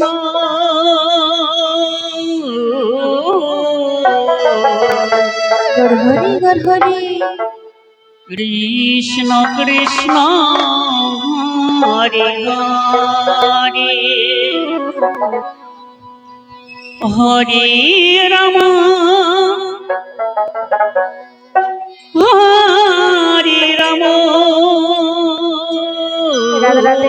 Krishna গড়হরি গড়হরি Krishna Krishna Hare Hare Hare Ram Hare Ram Radhe Radhe.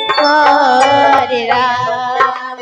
Hare Ram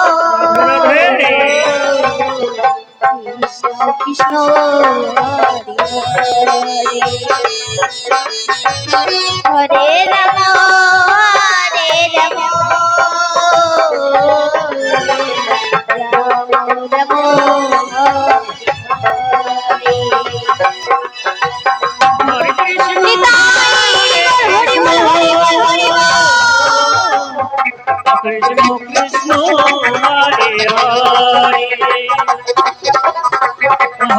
Krishna Hare Ram Hare Ram Ram Ram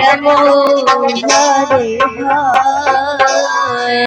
Ram Ram Hare